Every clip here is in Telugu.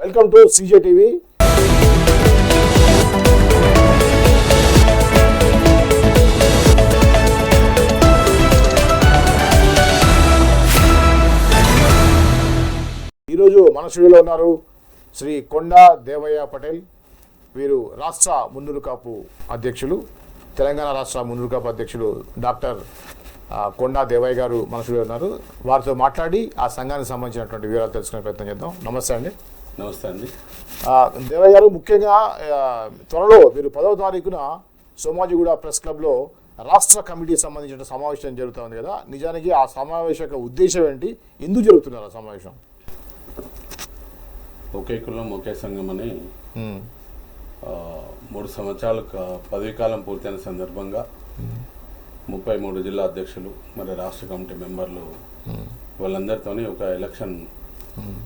వెల్కమ్ టు సీజే టీవీ ఈరోజు మన స్టూడియోలో ఉన్నారు శ్రీ కొండా దేవయ్య పటేల్. వీరు రాష్ట్ర మున్నూరు కాపు అధ్యక్షులు తెలంగాణ రాష్ట్ర మున్నూరు కాపు అధ్యక్షులు డాక్టర్ కొండా దేవయ్య గారు మన స్టూడియోలో ఉన్నారు. వారితో మాట్లాడి ఆ సంఘానికి సంబంధించినటువంటి వివరాలు తెలుసుకునే ప్రయత్నం చేద్దాం. నమస్తే అండి. నమస్తే అండి. దేవయ్య గారు ముఖ్యంగా త్వరలో మీరు పదవ తారీఖున సోమాజిగూడ ప్రెస్ క్లబ్లో రాష్ట్ర కమిటీకి సంబంధించిన సమావేశం జరుగుతుంది కదా. నిజానికి ఆ సమావేశం యొక్క ఉద్దేశం ఏంటి? ఎందుకు జరుగుతున్నారు ఆ సమావేశం? ఒకే కులం ఒకే సంఘం అని మూడు సంవత్సరాలు పదవీ కాలం పూర్తయిన సందర్భంగా ముప్పై మూడు జిల్లా అధ్యక్షులు మరి రాష్ట్ర కమిటీ మెంబర్లు వాళ్ళందరితోని ఒక ఎలక్షన్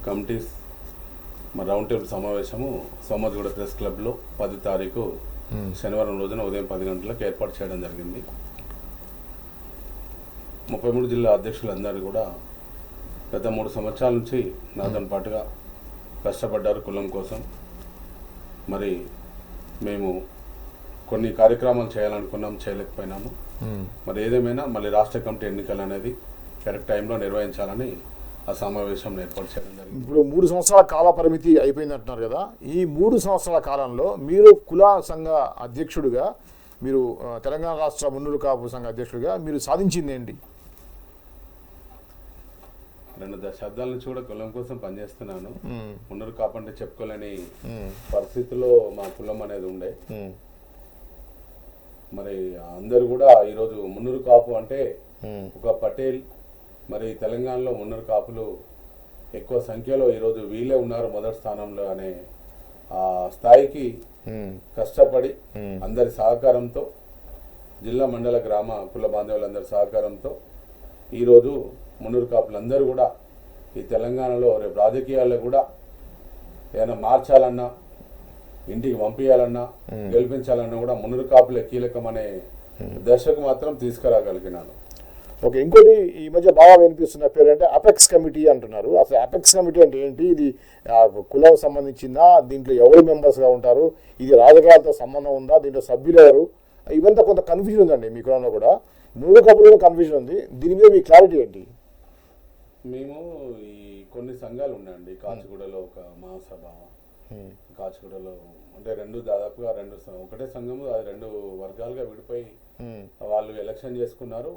కమిటీస్ మరి రౌండ్ టేబుల్ సమావేశము సోమజిగూడ ప్రెస్ క్లబ్లో పది తారీఖు శనివారం రోజున ఉదయం పది గంటలకు ఏర్పాటు చేయడం జరిగింది. ముప్పై మూడు జిల్లా అధ్యక్షులందరూ కూడా గత మూడు సంవత్సరాల నుంచి నాతో పాటుగా కష్టపడ్డారు కులం కోసం. మరి మేము కొన్ని కార్యక్రమాలు చేయాలనుకున్నాం చేయలేకపోయినాము. మరి ఏదేమైనా మళ్ళీ రాష్ట్ర కమిటీ ఎన్నికలు అనేది కరెక్ట్ టైంలో నిర్వహించాలని ఆ సమావేశం ఏర్పాటు చేయడం జరిగింది. ఇప్పుడు మూడు సంవత్సరాల కాల పరిమితి అయిపోయింది అంటున్నారు కదా ఈ మూడు సంవత్సరాల కాలంలో మీరు కుల సంఘ అధ్యక్షుడిగా మీరు తెలంగాణ రాష్ట్ర మున్నూరు కాపు సంఘ అధ్యక్షుడిగా మీరు సాధించింది ఏంటి? రెండు దశాబ్దాల నుంచి కూడా కులం కోసం పనిచేస్తున్నాను. ఉన్నరు కాపంటే చెప్పుకోలేని పరిస్థితిలో మా కులం అనేది ఉండే. మరి అందరు కూడా ఈరోజు మున్నూరు కాపు అంటే ఒక పటేల్ మరి తెలంగాణలో మున్నూరు కాపులు ఎక్కువ సంఖ్యలో ఈరోజు వీళ్ళే ఉన్నారు మొదటి స్థానంలో అనే ఆ స్థాయికి కష్టపడి అందరి సహకారంతో జిల్లా మండల గ్రామ కుల బాంధవులందరి సహకారంతో ఈరోజు మున్నూరు కాపులందరూ కూడా ఈ తెలంగాణలో రేపు రాజకీయాల్లో కూడా ఏదైనా మార్చాలన్నా ఇంటికి పంపించాలన్నా గెలిపించాలన్నా కూడా మున్నూరు కాపులే కీలకం అనే దశకు మాత్రం తీసుకురాగలిగినాను. ఓకే ఇంకోటి ఈ మధ్య బాగా వినిపిస్తున్న పేరు అంటే అపెక్స్ కమిటీ అంటున్నారు. అసలు అపెక్స్ కమిటీ అంటే ఏంటి? ఇది కులం సంబంధించిందా? దీంట్లో ఎవరు మెంబర్స్గా ఉంటారు? ఇది రాజకీయాలతో సంబంధం ఉందా? దీంట్లో సభ్యులు ఎవరు? ఇవంతా కొంత కన్ఫ్యూజన్ ఉందండి మీ కులంలో కూడా. మూడు కప్పులలో కన్ఫ్యూజన్ ఉంది. దీని మీద మీ క్లారిటీ ఏంటి? మేము ఈ కొన్ని సంఘాలు ఉన్నాయండి. కాచిగూడలో ఒక మహాసభ. కాచిగూడలో అంటే రెండు దాదాపుగా రెండు ఒకటే సంఘము అది రెండు వర్గాలుగా విడిపోయి వాళ్ళు ఎలక్షన్ చేసుకున్నారు.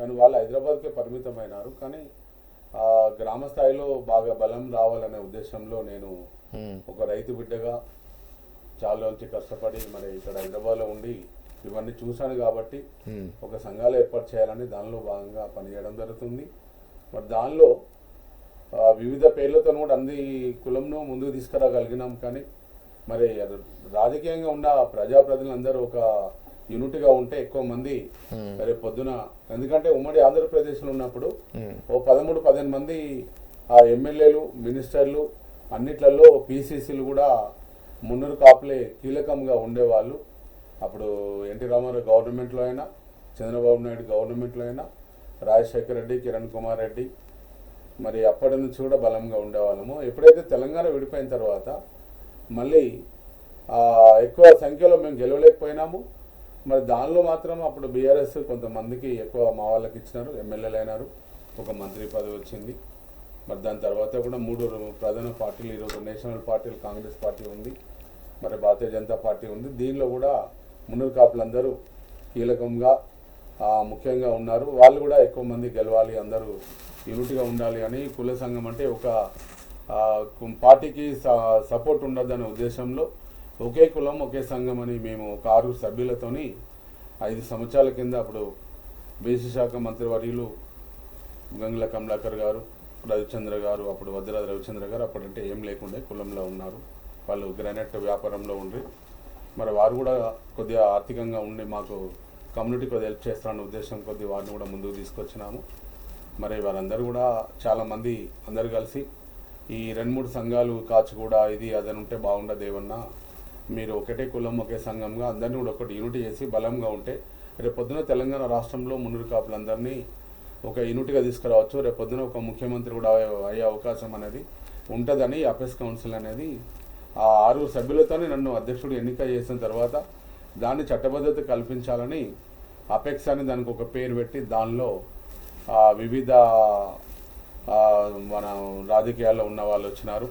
కానీ వాళ్ళు హైదరాబాద్కే పరిమితమైనారు. కానీ ఆ గ్రామ స్థాయిలో బాగా బలం రావాలనే ఉద్దేశంలో నేను ఒక రైతు బిడ్డగా చాలా రోజులకి కష్టపడి మరి ఇక్కడ హైదరాబాద్లో ఉండి ఇవన్నీ చూశాను కాబట్టి ఒక సంఘాలు ఏర్పాటు చేయాలని దానిలో భాగంగా పనిచేయడం జరుగుతుంది. మరి దానిలో వివిధ పేర్లతో కూడా అన్ని కులంను ముందుకు తీసుకురాగలిగినాం. కానీ మరి రాజకీయంగా ఉన్న ప్రజాప్రతినిధులందరూ ఒక యూనిట్గా ఉంటే ఎక్కువ మంది రేపు పొద్దున ఎందుకంటే ఉమ్మడి ఆంధ్రప్రదేశ్లో ఉన్నప్పుడు ఓ పదమూడు పదిహేను మంది ఆ ఎమ్మెల్యేలు మినిస్టర్లు అన్నిట్లలో పీసీసీలు కూడా మున్నూరు కాపులే కీలకంగా ఉండేవాళ్ళు. అప్పుడు ఎన్టీ రామారావు గవర్నమెంట్లో అయినా చంద్రబాబు నాయుడు గవర్నమెంట్లో అయినా రాజశేఖర రెడ్డి కిరణ్ కుమార్ రెడ్డి మరి అప్పటి నుంచి కూడా బలంగా ఉండేవాళ్ళము. ఎప్పుడైతే తెలంగాణ విడిపోయిన తర్వాత మళ్ళీ ఎక్కువ సంఖ్యలో మేము గెలవలేకపోయినాము. మరి దానిలో మాత్రం అప్పుడు బీఆర్ఎస్ కొంతమందికి ఎక్కువ మా వాళ్ళకి ఇచ్చినారు ఎమ్మెల్యేలు అయినారు. ఒక మంత్రి పదవి వచ్చింది. మరి దాని తర్వాత కూడా మూడు ప్రధాన పార్టీలు ఈరోజు నేషనల్ పార్టీలు కాంగ్రెస్ పార్టీ ఉంది. మరి భారతీయ జనతా పార్టీ ఉంది. దీనిలో కూడా మున్నూరు కాపులందరూ కీలకంగా ముఖ్యంగా ఉన్నారు. వాళ్ళు కూడా ఎక్కువ మంది గెలవాలి అందరూ యూనిట్గా ఉండాలి అని కుల సంఘం అంటే ఒక పార్టీకి సపోర్ట్ ఉండదనే ఉద్దేశంలో ఒకే కులం ఒకే సంఘం అని మేము ఒక ఆరుగురు సభ్యులతోని ఐదు సంవత్సరాల కింద అప్పుడు బీసీ శాఖ మంత్రివర్యులు గంగుల కమలాకర్ గారు రవిచంద్ర గారు అప్పుడు వజ్రరాజ రవిచంద్ర గారు అప్పుడంటే ఏం లేకుండే కులంలో ఉన్నారు. వాళ్ళు గ్రానైట్ వ్యాపారంలో ఉండి మరి వారు కూడా కొద్దిగా ఆర్థికంగా ఉండి మాకు కమ్యూనిటీ కొద్దిగా హెల్ప్ చేస్తారన్న ఉద్దేశం కొద్ది వారిని కూడా ముందుకు తీసుకొచ్చినాము. మరి వారందరూ కూడా చాలామంది అందరు కలిసి ఈ రెండు మూడు సంఘాలు కాచిగూడ ఇది అదని ఉంటే బాగుండదు ఏమన్నా మీరు ఒకటే కులం ఒకే సంఘంగా అందరినీ కూడా ఒకటి యూనిటీ చేసి బలంగా ఉంటే రేపు పొద్దున తెలంగాణ రాష్ట్రంలో మున్నూరు కాపులందరినీ ఒక యూనిట్గా తీసుకురావచ్చు. రేపు పొద్దున ఒక ముఖ్యమంత్రి కూడా అయ్యే- అవకాశం అనేది ఉంటుందని అపెక్స్ కౌన్సిల్ అనేది ఆ ఆరుగురు సభ్యులతోనే నన్ను అధ్యక్షుడు ఎన్నిక చేసిన తర్వాత దాన్ని చట్టబద్ధత కల్పించాలని అపెక్స్ అని దానికి ఒక పేరు పెట్టి దానిలో వివిధ మన రాజకీయాల్లో ఉన్న వాళ్ళు వచ్చినారు.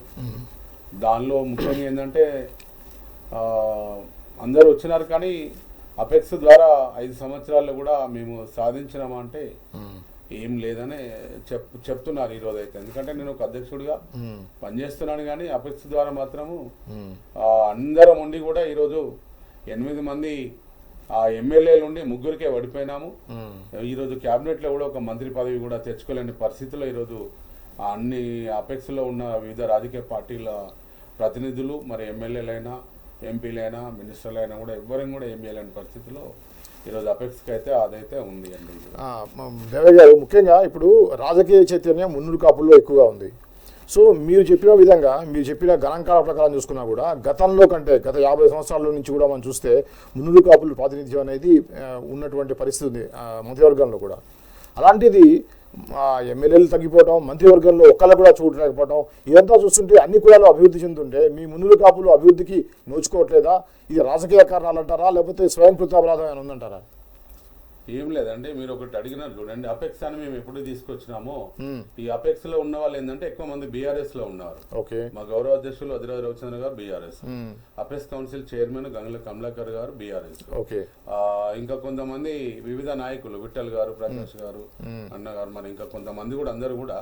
దానిలో ముఖ్యంగా ఏంటంటే అందరూ వచ్చినారు కానీ అపెక్స్ ద్వారా ఐదు సంవత్సరాల్లో కూడా మేము సాధించినామా అంటే ఏం లేదని చెప్ చెప్తున్నారు ఈరోజు అయితే ఎందుకంటే నేను ఒక అధ్యక్షుడిగా పనిచేస్తున్నాను కానీ అపెక్స్ ద్వారా మాత్రము అందరం ఉండి కూడా ఈరోజు ఎనిమిది మంది ఆ ఎమ్మెల్యేలు ఉండి ముగ్గురికే ఓడిపోయినాము. ఈరోజు క్యాబినెట్లో కూడా ఒక మంత్రి పదవి కూడా తెచ్చుకోలేని పరిస్థితిలో ఈరోజు అన్ని అపెక్స్లో ఉన్న వివిధ రాజకీయ పార్టీల ప్రతినిధులు మరి ఎమ్మెల్యేలైనా ఎంపీలైనా మినిస్టర్లైనా కూడా ఎవ్వరం కూడా ఏం చేయలేని పరిస్థితిలో ఈరోజు అపెక్స్కి అయితే అదైతే ఉంది అండి దేవయ్య గారు ముఖ్యంగా ఇప్పుడు రాజకీయ చైతన్యం మున్నూరు కాపుల్లో ఎక్కువగా ఉంది. సో మీరు చెప్పిన విధంగా మీరు చెప్పిన గణాంకాల ప్రకారం చూసుకున్నా కూడా గతంలో కంటే గత యాభై సంవత్సరాల నుంచి కూడా మనం చూస్తే మున్నూరు కాపుల ప్రాతినిధ్యం అనేది ఉన్నటువంటి పరిస్థితి ఉంది మంత్రివర్గంలో కూడా. అలాంటిది ఎమ్మెల్యేలు తగ్గిపోవడం మంత్రివర్గంలో ఒక్కళ్ళు కూడా చూడలేకపోవడం ఇదంతా చూస్తుంటే అన్ని కులాలు అభివృద్ధి చెందుతుంటే మీ మునులు కాపులు అభివృద్ధికి నోచుకోవట్లేదా? ఇది రాజకీయ కారణాలు అంటారా? లేకపోతే స్వయం కృతాపరాధం ఏమైనా ఉందంటారా? ఏం లేదండి మీరు ఒకటి అడిగినారు చూడండి. అపెక్స్ అని మేము ఎప్పుడు తీసుకొచ్చినామో ఈ అపెక్స్లో ఉన్న వాళ్ళు ఏంటంటే ఎక్కువ మంది బీఆర్ఎస్లో ఉన్నారు. ఓకే. మా గౌరవ అధ్యక్షులు Adhiraj Ravichandra garu BRS. Apex council chairman Gangula Kamalakar garu BRS. Okay. ఇంకా కొంతమంది వివిధ నాయకులు విఠల్ గారు ప్రకాష్ గారు అన్న గారు మరి ఇంకా కొంతమంది కూడా అందరూ కూడా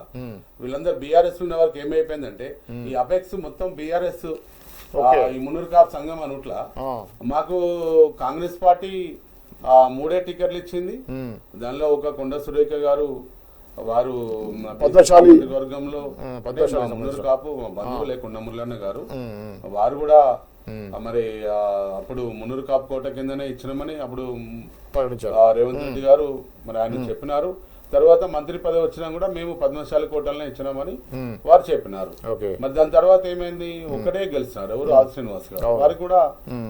వీళ్ళందరూ బీఆర్ఎస్ ఉన్న వారికి ఏమైపోయిందంటే ఈ అపెక్స్ మొత్తం బీఆర్ఎస్ ఈ మున్నూరు కాప్ సంఘం అనుట్లా మాకు కాంగ్రెస్ పార్టీ ఆ, మూడే టికెట్లు ఇచ్చింది. దానిలో ఒక కొండ సురేఖ గారు వారు పద్మశాలి. వర్గంలో కాపు మా బంధువులే కొండ ముల్లన్న గారు. వారు కూడా మరి అప్పుడు మున్నూరు కాపు కోట కిందనే ఇచ్చినామని అప్పుడు రేవంత్ రెడ్డి గారు మరి ఆయన చెప్పినారు. తర్వాత మంత్రి పదవి వచ్చినా కూడా మేము పద్మశాలి కోటలనే ఇచ్చినామని వారు చెప్పినారు. ఓకే మరి దాని తర్వాత ఏమైంది? ఒకటే గెలిచినారు ఎవరు? ఆది శ్రీనివాస్ గారు. వారికి కూడా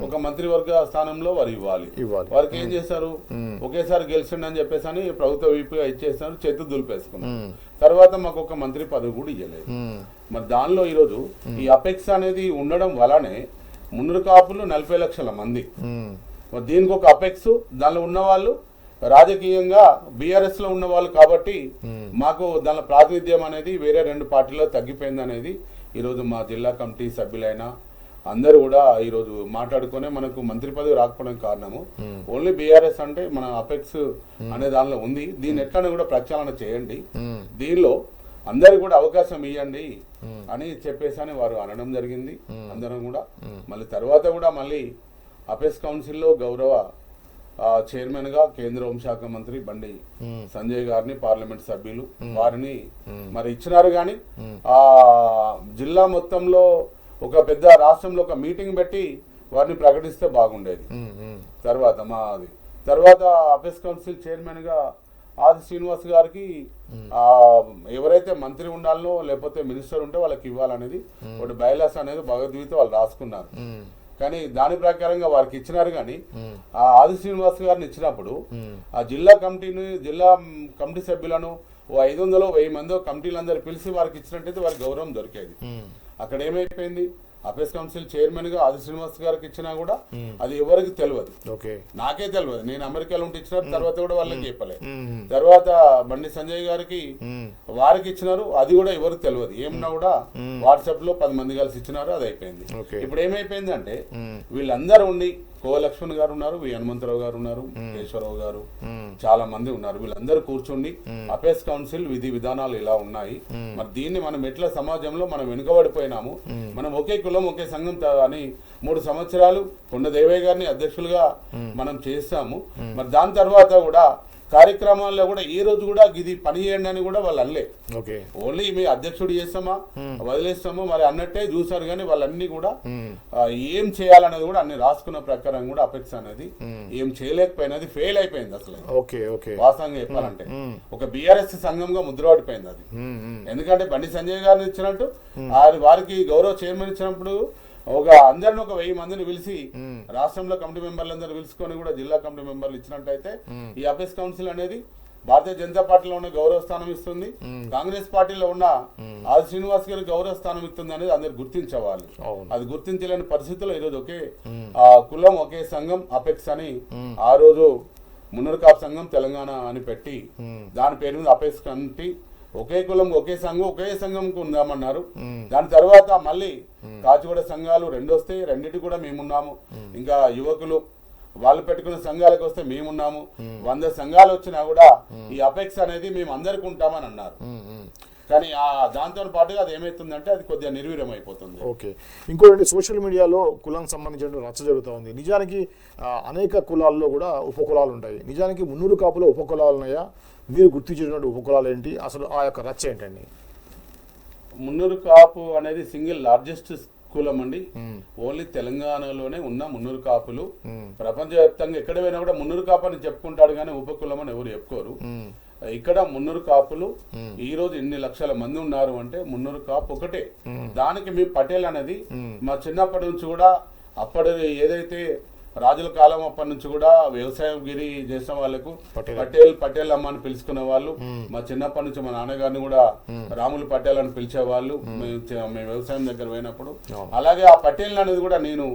ఒక మంత్రివర్గ స్థానంలో వారు ఇవ్వాలి. ఇవ్వాలి. వారికి ఏం చేశారు? ఒకేసారి గెలిచిండు అని చెప్పేసి అని ప్రభుత్వ వీపీగా ఇచ్చేసారు చేతు దులిపేసుకున్నారు. తర్వాత మాకు ఒక మంత్రి పదవి కూడా ఇవ్వలేదు మరి దానిలో ఈరోజు ఈ అపెక్స్ అనేది ఉండడం వలనే మున్నూరు కాపులు నలభై లక్షల మంది. దీనికి ఒక అపెక్స్ దానిలో ఉన్న వాళ్ళు రాజకీయంగా బీఆర్ఎస్లో ఉన్న వాళ్ళు కాబట్టి మాకు దాని ప్రాతినిధ్యం అనేది వేరే రెండు పార్టీలో తగ్గిపోయింది అనేది ఈరోజు మా జిల్లా కమిటీ సభ్యులైనా అందరూ కూడా ఈరోజు మాట్లాడుకునే మనకు మంత్రి పదవి రాకపోవడం కారణము. ఓన్లీ బీఆర్ఎస్ అంటే మన అపెక్స్ అనే దానిలో ఉంది. దీన్ని ఎట్లనే కూడా ప్రక్షాళన చేయండి. దీనిలో అందరికి కూడా అవకాశం ఇవ్వండి అని చెప్పేసి అని వారు అనడం జరిగింది. అందరం కూడా. మళ్ళీ తర్వాత కూడా మళ్ళీ అపెస్ కౌన్సిల్లో గౌరవ చైర్మన్గా కేంద్ర హోంశాఖ మంత్రి బండి సంజయ్ గారిని పార్లమెంట్ సభ్యులు వారిని మరి ఇచ్చినారు కానీ ఆ జిల్లా మొత్తంలో ఒక పెద్ద రాష్ట్రంలో ఒక మీటింగ్ పెట్టి వారిని ప్రకటిస్తే బాగుండేది. తర్వాత మాది. తర్వాత అపెస్ కౌన్సిల్ చైర్మన్గా ఆది శ్రీనివాస్ గారికి ఆ ఎవరైతే మంత్రి ఉండాలనో లేకపోతే మినిస్టర్ ఉంటే వాళ్ళకి ఇవ్వాలనేది ఒకటి బయలాస్ అనేది భగవద్గీత వాళ్ళు రాసుకున్నారు. కానీ దాని ప్రకారంగా వారికి ఇచ్చినారు కానీ ఆ ఆది శ్రీనివాస్ గారిని ఇచ్చినప్పుడు ఆ జిల్లా కమిటీని జిల్లా కమిటీ సభ్యులను ఓ ఐదు వందలు వెయ్యి మందో కమిటీలందరూ పిలిచి వారికి ఇచ్చినట్టయితే వారికి గౌరవం దొరికేది. అక్కడ ఏమైపోయింది? అపెస్ కౌన్సిల్ చైర్మన్గా ఆది శ్రీనివాస్ గారికి ఇచ్చినా కూడా అది ఎవరికి తెలియదు. ఓకే. నాకే తెలియదు. నేను అమెరికాలో ఉంటే ఇచ్చిన తర్వాత కూడా వాళ్ళకి చెప్పలేదు. తర్వాత బండి సంజయ్ గారికి వారికి ఇచ్చినారు. అది కూడా ఎవరికి తెలియదు. ఏమన్నా కూడా వాట్సాప్లో పది మంది కలిసి ఇచ్చినారు. అది అయిపోయింది. ఇప్పుడు ఏమైపోయింది అంటే వీళ్ళందరూ ఉండి కో లక్ష్మణ్ గారు ఉన్నారు వి హనుమంతరావు గారు ఉన్నారు కేశవరావు గారు. చాలా మంది ఉన్నారు. వీళ్ళందరూ కూర్చుండి అపేస్ కౌన్సిల్ విధి విధానాలు ఇలా ఉన్నాయి. మరి దీన్ని మనం ఎట్లా సమాజంలో మనం వెనుకబడిపోయినాము? మనం ఒకే కులం ఒకే సంఘం అని మూడు సంవత్సరాలు కొండ దేవయ్య గారిని అధ్యక్షులుగా మనం చేస్తాము మరి దాని తర్వాత కూడా కార్యక్రమాల్లో కూడా ఈ రోజు కూడా ఇది పని చేయండి అని కూడా వాళ్ళు అనలే. ఓకే. ఓన్లీ మీ అధ్యక్షుడు చేస్తామా? వదిలేస్తామా? మరి అన్నట్టే చూసారు కానీ వాళ్ళన్నీ కూడా ఏం చేయాలనేది కూడా అన్ని రాసుకున్న ప్రకారం కూడా అపెక్స్ అనేది ఏం చేయలేకపోయినది ఫెయిల్ అయిపోయింది అసలు. Okay okay. వాస్తవంగా చెప్పాలంటే. ఒక బీఆర్ఎస్ సంఘంగా ముద్రపడిపోయింది అది. ఎందుకంటే బండి సంజయ్ గారిని ఇచ్చినట్టు వారి వారికి గౌరవ చైర్మన్ ఇచ్చినప్పుడు ఒక అందరిని ఒక వెయ్యి మందిని పిలిచి రాష్ట్రంలో కమిటీ మెంబర్లందరూ పిలుచుకొని కూడా జిల్లా కమిటీ మెంబర్లు ఇచ్చినట్టయితే ఈ అపెక్స్ కౌన్సిల్ అనేది భారతీయ జనతా పార్టీలో ఉన్న గౌరవ స్థానం ఇస్తుంది. కాంగ్రెస్ పార్టీలో ఉన్న ఆది శ్రీనివాస్ గారి గౌరవ స్థానం ఇస్తుంది అనేది అందరు గుర్తించేవాళ్ళు అవును. అది గుర్తించలేని పరిస్థితిలో ఈరోజు ఒకే ఆ కులం ఒకే సంఘం అపెక్స్ అని ఆ రోజు మున్నూరు కాపు సంఘం తెలంగాణ అని పెట్టి దాని పేరు మీద అపెక్స్ కమిటీ ఒకే కులం ఒకే సంఘం ఒకే సంఘంకు ఉందామన్నారు. దాని తర్వాత మళ్ళీ కాచిగూడ సంఘాలు రెండు వస్తే రెండింటి కూడా మేమున్నాము. ఇంకా యువకులు వాళ్ళు పెట్టుకున్న సంఘాలకు వస్తే మేమున్నాము. వంద సంఘాలు వచ్చినా కూడా ఈ అపెక్స్ అనేది మేము అందరికి ఉంటామని అన్నారు. కానీ ఆ దాంతో పాటుగా అది ఏమైతుందంటే అది కొద్దిగా నిర్వీర్యం అయిపోతుంది ఓకే ఇంకోటి సోషల్ మీడియాలో కులానికి సంబంధించిన రచ్చ జరుగుతూ ఉంది. నిజానికి అనేక కులాల్లో కూడా ఉపకులాలు ఉంటాయి. నిజానికి మున్నూరు కాపులో ఉపకులాలు ఉన్నాయా మీరు గుర్తించినటువంటి ఉపకులాలు ఏంటి? అసలు ఆ యొక్క రచ్చ ఏంటండి? మున్నూరు కాపు అనేది సింగిల్ లార్జెస్ట్ కులం అండి. ఓన్లీ తెలంగాణలోనే ఉన్న మున్నూరు కాపులు. ప్రపంచవ్యాప్తంగా ఎక్కడ పోయినా కూడా మున్నూరు కాపు అని చెప్పుకుంటాడు కానీ ఉపకులం అని ఎవరు చెప్పుకోరు. ఇక్కడ మున్నూరు కాపులు ఈ రోజు ఇన్ని లక్షల మంది ఉన్నారు అంటే మున్నూరు కాపు ఒకటే. దానికి మీ పటేల్ అనేది మా చిన్నప్పటి నుంచి కూడా అప్పటి ఏదైతే రాజుల కాలం అప్పటి నుంచి కూడా వ్యవసాయం గిరి చేసిన వాళ్ళకు పటేల్. పటేల్ అమ్మ అని పిలుచుకునే వాళ్ళు. మా చిన్నప్పటి నుంచి మా నాన్నగారిని కూడా రాములు పటేల్ అని పిలిచేవాళ్ళు. మేము. వ్యవసాయం దగ్గర పోయినప్పుడు. అలాగే ఆ పటేల్ అనేది కూడా నేను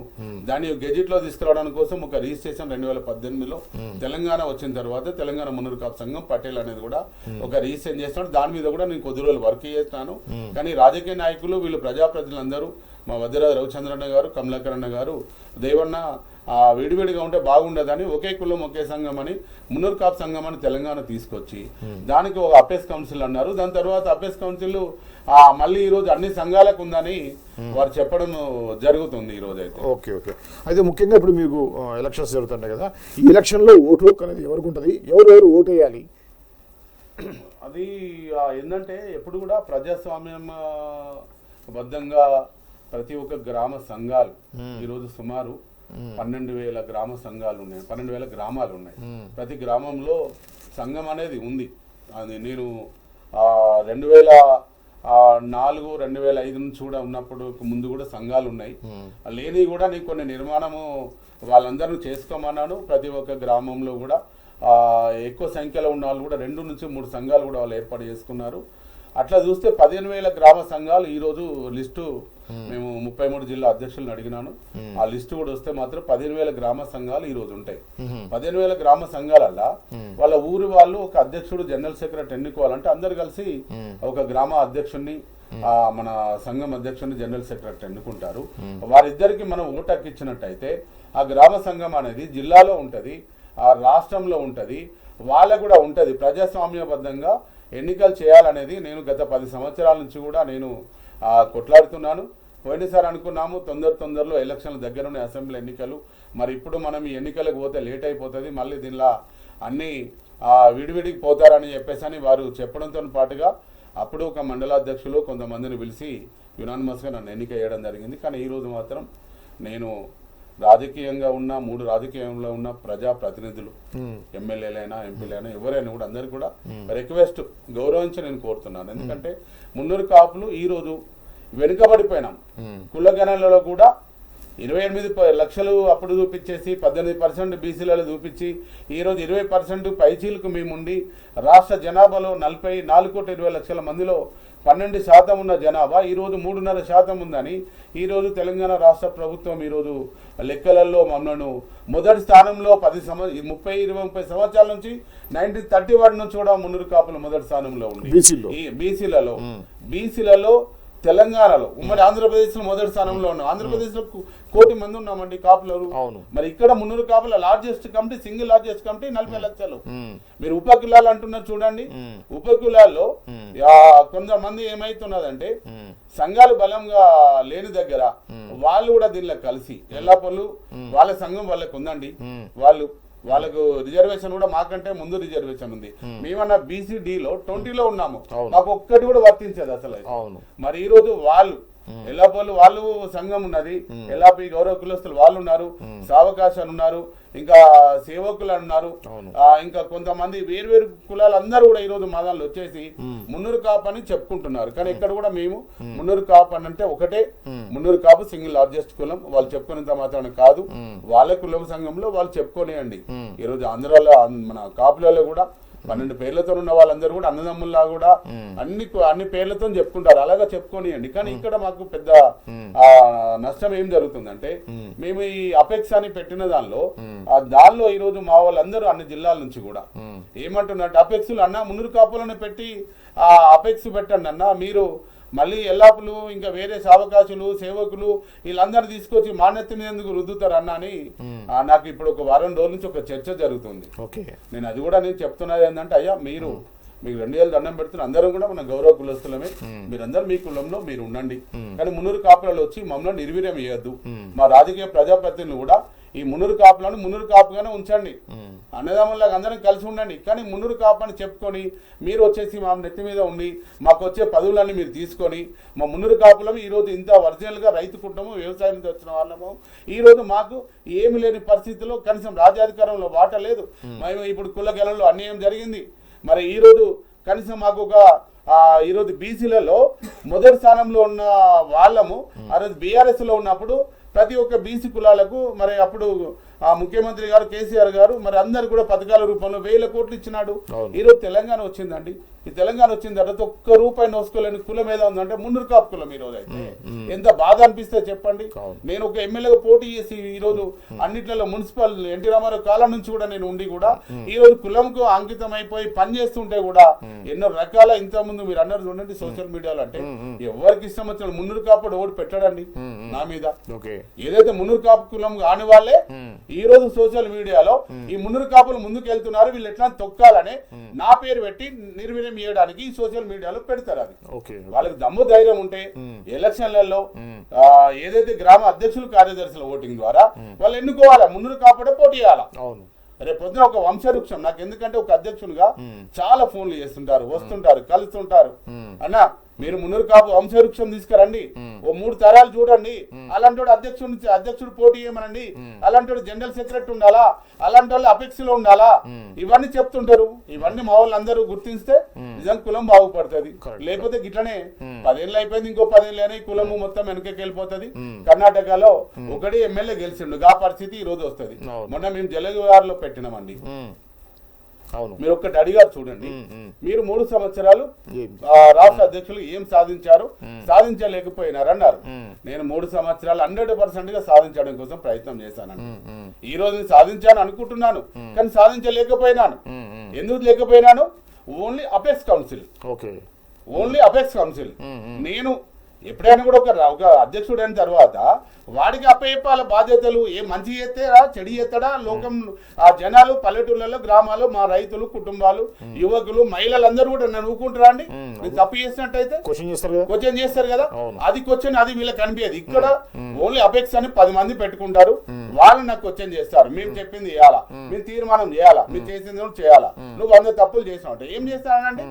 దాన్ని గెజిట్లో తీసుకురావడానికి కోసం ఒక రిజిస్ట్రేషన్ రెండు వేల పద్దెనిమిదిలో తెలంగాణ వచ్చిన తర్వాత తెలంగాణ మున్నూరు కాపు సంఘం పటేల్ అనేది కూడా ఒక రిజిస్ట్రేషన్ చేస్తున్నాడు. దాని మీద కూడా నేను కొద్ది రోజులు వర్క్ చేస్తాను కానీ రాజకీయ నాయకులు వీళ్ళు ప్రజాప్రతినిధులందరూ మా వద్యరాజు రవిచంద్రన్న గారు కమలాకర్ అన్న గారు దేవన్న ఆ విడివిడిగా ఉంటే బాగుండదని ఒకే కులం ఒకే సంఘం అని మున్నూరు కాపు సంఘం అని తెలంగాణ తీసుకొచ్చి దానికి ఒక అపేస్ కౌన్సిల్ అన్నారు. దాని తర్వాత అపేస్ కౌన్సిల్ ఆ మళ్ళీ ఈ రోజు అన్ని సంఘాలకు ఉందని వారు చెప్పడం జరుగుతుంది ఈ రోజు అయితే. Okay okay. అయితే ముఖ్యంగా ఇప్పుడు మీకు ఎలక్షన్స్ జరుగుతుంటాయి కదా. ఈ ఎలక్షన్లో ఓటు హక్కు అనేది ఎవరికి ఉంటుంది? ఎవరెవరు ఓటు వేయాలి అది ఏంటంటే ఎప్పుడు కూడా ప్రజాస్వామ్యం బద్ధంగా ప్రతి ఒక్క గ్రామ సంఘాలు ఈరోజు సుమారు పన్నెండు వేల గ్రామ సంఘాలు ఉన్నాయి. పన్నెండు వేల గ్రామాలు ఉన్నాయి. ప్రతి గ్రామంలో సంఘం అనేది ఉంది. అది నేను రెండు వేల నాలుగు రెండు వేల ఐదు నుంచి కూడా ఉన్నప్పుడు ముందు కూడా సంఘాలు ఉన్నాయి. లేని కూడా నీకు కొన్ని నిర్మాణము వాళ్ళందరూ చేసుకోమన్నాను. ప్రతి ఒక్క గ్రామంలో కూడా ఆ, ఎక్కువ సంఖ్యలో ఉన్న వాళ్ళు కూడా రెండు నుంచి మూడు సంఘాలు కూడా వాళ్ళు ఏర్పాటు చేసుకున్నారు. అట్లా చూస్తే పదిహేను వేల గ్రామ సంఘాలు ఈ రోజు లిస్టు మేము ముప్పై మూడు జిల్లా అధ్యక్షులను అడిగినాను. ఆ లిస్టు కూడా వస్తే మాత్రం పదిహేను వేల గ్రామ సంఘాలు ఈ రోజు ఉంటాయి. పదిహేను వేల గ్రామ సంఘాలల్లా వాళ్ళ ఊరి వాళ్ళు ఒక అధ్యక్షుడు జనరల్ సెక్రటరీ ఎన్నుకోవాలంటే అందరు కలిసి ఒక గ్రామ అధ్యక్షుడిని మన సంఘం అధ్యక్షుడిని జనరల్ సెక్రటరీ ఎన్నుకుంటారు. వారిద్దరికి మనం ఓటు ఇచ్చినట్టయితే ఆ గ్రామ సంఘం అనేది జిల్లాలో ఉంటది ఆ రాష్ట్రంలో ఉంటది వాళ్ళకు కూడా ఉంటది. ప్రజాస్వామ్యబద్ధంగా ఎన్నికలు చేయాలనేది నేను గత పది సంవత్సరాల నుంచి కూడా నేను కొట్లాడుతున్నాను. పోయినసారి అనుకున్నాము తొందర తొందరలో ఎలక్షన్ల దగ్గర అసెంబ్లీ ఎన్నికలు. మరి ఇప్పుడు మనం ఈ ఎన్నికలకు పోతే లేట్ అయిపోతుంది మళ్ళీ దీనిలో అన్నీ విడివిడికి పోతారని చెప్పేసి అని వారు చెప్పడంతో పాటుగా అప్పుడు ఒక మండలాధ్యక్షులు కొంతమందిని పిలిచి యునానిమస్గా నన్ను ఎన్నిక చేయడం జరిగింది. కానీ ఈ రోజు మాత్రం నేను రాజకీయంగా ఉన్న మూడు రాజకీయంలో ఉన్న ప్రజా ప్రతినిధులు ఎమ్మెల్యేలైనా ఎంపీలైనా ఎవరైనా కూడా అందరికి కూడా రిక్వెస్ట్ గౌరవించి నేను కోరుతున్నాను. ఎందుకంటే మున్నూరు కాపులు ఈ రోజు వెనుకబడిపోయినాం. కుల గణనలో కూడా ఇరవై ఎనిమిది లక్షలు అప్పుడు చూపించేసి పద్దెనిమిది పర్సెంట్ బీసీలలో చూపించి ఈరోజు ఇరవై పర్సెంట్ పైచీలకు మేముండి రాష్ట్ర జనాభాలో నలభై నాలుగు కోట్ల ఇరవై లక్షల మందిలో పన్నెండు శాతం ఉన్న జనాభా ఈరోజు మూడున్నర శాతం ఉందని ఈరోజు తెలంగాణ రాష్ట్ర ప్రభుత్వం ఈరోజు లెక్కలలో మమ్మల్ని మొదటి స్థానంలో పది సంవత్సరం ముప్పై ఇరవై ముప్పై సంవత్సరాల నుంచి నైన్టీన్ థర్టీ వన్ నుంచి కూడా మున్నూరు కాపులు మొదటి స్థానంలో ఉంది బీసీలలో. బీసీలలో తెలంగాణలో ఉమ్మడి ఆంధ్రప్రదేశ్లో మొదటి స్థానంలో ఉన్నాం ఆంధ్రప్రదేశ్లో కు- కోటి మంది ఉన్నామండి కాపులు అవును. మరి ఇక్కడ మున్నూరు కాపుల largest committee single largest committee నలభై లక్షలు. మీరు ఉప కులాలు అంటున్నారు చూడండి. ఉప కులాల్లో ఆ, కొంతమంది ఏమైతున్నదంటే సంఘాలు బలంగా లేని దగ్గర వాళ్ళు కూడా దీనిలో కలిసి ఎల్లపల్లు వాళ్ళ సంఘం వాళ్ళకు ఉందండి. వాళ్ళు వాళ్ళకు రిజర్వేషన్ కూడా మాకంటే ముందు రిజర్వేషన్ ఉంది. మేమన్నా బీసీ లో ట్వంటీలో ఉన్నాము. మాకు ఒక్కటి కూడా వర్తించదు అసలు. మరి ఈ రోజు వాళ్ళు ఎల్లాపల్లి వాళ్ళు సంఘం ఉన్నది. ఎల్లాపి గౌరవ కులస్తులు వాళ్ళు ఉన్నారు. సావకాశాలు ఉన్నారు. ఇంకా సేవకులు ఉన్నారు. ఇంకా కొంతమంది వేరు వేరు కులాలు అందరూ కూడా ఈ రోజు మా దానిలో వచ్చేసి మున్నూరు కాపు అని చెప్పుకుంటున్నారు. కానీ ఇక్కడ కూడా మేము మున్నూరు కాపు అని అంటే ఒకటే. మున్నూరు కాపు సింగిల్ లార్జెస్ట్ కులం. వాళ్ళు చెప్పుకునేంత మాత్రాన కాదు. వాళ్ళ కులం సంఘంలో వాళ్ళు చెప్పుకోనియండి. ఈ రోజు ఆంధ్రాలో ఆంధ్ర- మన కాపులలో కూడా పన్నెండు పేర్లతో ఉన్న వాళ్ళందరూ కూడా అన్నదమ్ముల్లా కూడా అన్ని అన్ని పేర్లతో చెప్పుకుంటారు. అలాగా చెప్పుకోనియండి. కానీ ఇక్కడ మాకు పెద్ద ఆ, నష్టం ఏం జరుగుతుందంటే మేము. ఈ అపెక్స్ అని పెట్టిన దానిలో ఆ దానిలో ఈ రోజు మా వాళ్ళందరూ అన్ని జిల్లాల నుంచి కూడా ఏమంటున్నట్టు అపెక్స్ అన్న మున్నూరు కాపులను పెట్టి ఆ అపెక్స్ పెట్టండి అన్న. మీరు మళ్ళీ ఎల్లాపులు ఇంకా వేరే సావకాశులు సేవకులు వీళ్ళందరూ తీసుకొచ్చి మాన్యత మీద ఎందుకు రుద్దుతారు అన్న అని నాకు ఇప్పుడు ఒక వారం రోజుల నుంచి ఒక చర్చ జరుగుతుంది. ఓకే. నేను అది కూడా నేను చెప్తున్నది ఏంటంటే అయ్యా మీరు మీకు రెండు వేలు దండం పెడుతున్న అందరం కూడా మన గౌరవ కులస్తులమే. మీరందరూ మీ కులంలో మీరు ఉండండి. కానీ మున్నూరు కాపులలో వచ్చి మమ్మల్ని నిర్వీర్యం చేయొద్దు. మా రాజకీయ ప్రజాప్రతినిధులు కూడా ఈ మున్నూరు కాపులను మున్నూరు కాపుగానే ఉంచండి. అన్నదమ్ములాగా అందరం కలిసి ఉండండి. కానీ మున్నూరు కాపు అని చెప్పుకొని మీరు వచ్చేసి మా నెత్తి మీద ఉండి మాకు వచ్చే పదవులన్నీ మీరు తీసుకొని మా మున్నూరు కాపులం ఈ రోజు ఇంత ఒరిజినల్గా రైతు కుటుంబం వ్యవసాయం నుంచి వచ్చిన వాళ్ళము. ఈ రోజు మాకు ఏమి లేని పరిస్థితిలో కనీసం రాజ్యాధికారంలో వాట లేదు. మేము. ఇప్పుడు కుల గెలలో అన్యాయం జరిగింది. మరి ఈ రోజు కనీసం మాకు ఒక ఈరోజు బీసీలలో మొదటి స్థానంలో ఉన్న వాళ్ళము ఆ రోజు బీఆర్ఎస్లో ఉన్నప్పుడు ప్రతి ఒక్క బీసీ కులాలకు మరి అప్పుడు ఆ ముఖ్యమంత్రి గారు కేసీఆర్ గారు మరి అందరు కూడా పథకాల రూపంలో వేల కోట్లు ఇచ్చినాడు. ఈరోజు తెలంగాణ వచ్చిందండి. ఈ తెలంగాణ వచ్చిన తర్వాత ఒక్క రూపాయి నోసుకోలేని కులం ఏదో ఉందంటే మున్నూరు కాపు కులం ఈ రోజు అయితే ఎంత బాధ అనిపిస్తే చెప్పండి. నేను ఒక ఎమ్మెల్యేగా పోటీ చేసి ఈ రోజు అన్నిట్లలో మున్సిపల్ ఎన్టీ రామారావు కాలం నుంచి కూడా నేను ఉండి కూడా ఈ రోజు కులంకు అంకితం అయిపోయి పని చేస్తుంటే కూడా ఎన్నో రకాల ఇంత ముందు మీరు అన్నారు చూడండి సోషల్ మీడియాలో అంటే ఎవరికి ఇష్టం వచ్చిన మున్నూరు కాపుడు ఓడి పెట్టడండి నా మీద. ఏదైతే మున్నూరు కాపు కులం కాని వాళ్ళే ఈ రోజు సోషల్ మీడియాలో ఈ మున్నూరు కాపులు ముందుకు వెళ్తున్నారు వీళ్ళు ఎట్లా తొక్కాలని నా పేరు పెట్టి నిర్వీర్యం చేయడానికి ఈ సోషల్ మీడియాలో పెడతారు అది. వాళ్ళకి దమ్ము ధైర్యం ఉంటే ఎలక్షన్లలో ఏదైతే గ్రామ అధ్యక్షులు కార్యదర్శుల ఓటింగ్ ద్వారా వాళ్ళు ఎన్నుకోవాలా? మున్నూరు కాపాడే పోటీ చేయాలా? అవును. రేపు పొద్దున ఒక వంశవృక్షం నాకు ఎందుకంటే ఒక అధ్యక్షునిగా చాలా ఫోన్లు చేస్తుంటారు వస్తుంటారు కలుస్తుంటారు. అన్న మీరు మున్నూరు కాపు వంశవృక్షం తీసుకురండి. ఓ మూడు తరాలు చూడండి. అలాంటి వాడు అధ్యక్షుడు అధ్యక్షుడు పోటీ చేయమనండి. అలాంటి వాడు జనరల్ సెక్రటరీ ఉండాలా? అలాంటి వాళ్ళు అపెక్స్లో ఉండాలా ఇవన్నీ చెప్తుంటారు. ఇవన్నీ మా వాళ్ళు అందరూ గుర్తిస్తే నిజం కులం బాగుపడుతుంది. లేకపోతే గిట్లనే పదేళ్ళు అయిపోయింది ఇంకో పదేళ్ళైనా ఈ కులము మొత్తం వెనకకి వెళ్ళిపోతుంది. కర్ణాటకలో ఒకటి ఎమ్మెల్యే గెలిచిండు. ఆ పరిస్థితి ఈ రోజు వస్తుంది. మొన్న మేము జలగారులో పెట్టినామండి. మీరు ఒక్కటి అడిగారు చూడండి. మీరు మూడు సంవత్సరాలు రాష్ట్ర అధ్యక్షులు ఏం సాధించారు? సాధించలేకపోయినారు అన్నారు. ఉమ్. నేను మూడు సంవత్సరాలు హండ్రెడ్ పర్సెంట్గా సాధించడం కోసం ప్రయత్నం చేశానండి ఉమ్. ఈ రోజు సాధించాను అనుకుంటున్నాను కానీ సాధించలేకపోయినాను. ఎందుకు లేకపోయినాను? Only apex council. Okay. Only apex council. నేను ఎప్పుడైనా కూడా ఒక ఒక అధ్యక్షుడు అయిన తర్వాత వాడికి అప్పయ్యపాల బాధ్యతలు ఏ మంచి చేస్తాడా చెడు చేస్తాడా? లోకం ఆ జనాలు పల్లెటూళ్ళలో గ్రామాలు మా రైతులు కుటుంబాలు యువకులు మహిళలందరూ కూడా నన్ను ఊకుంటారా అండి. నేను తప్పు చేసినట్టయితే క్వశ్చన్ చేస్తారు కదా? క్వశ్చన్ చేస్తారు కదా? అవును. అది క్వశ్చన్ అది వీళ్ళకి కనిపించదు. ఇక్కడ ఓన్లీ అపెక్స్ అని పది మంది పెట్టుకుంటారు. వాళ్ళు నాకు క్వశ్చన్ చేస్తారు. మేము చెప్పింది చేయాలా? మేము. తీర్మానం చేయాలా? మీరు చేసింది చేయాలా? నువ్వు వంద తప్పులు చేసినావు ఏం ఆ?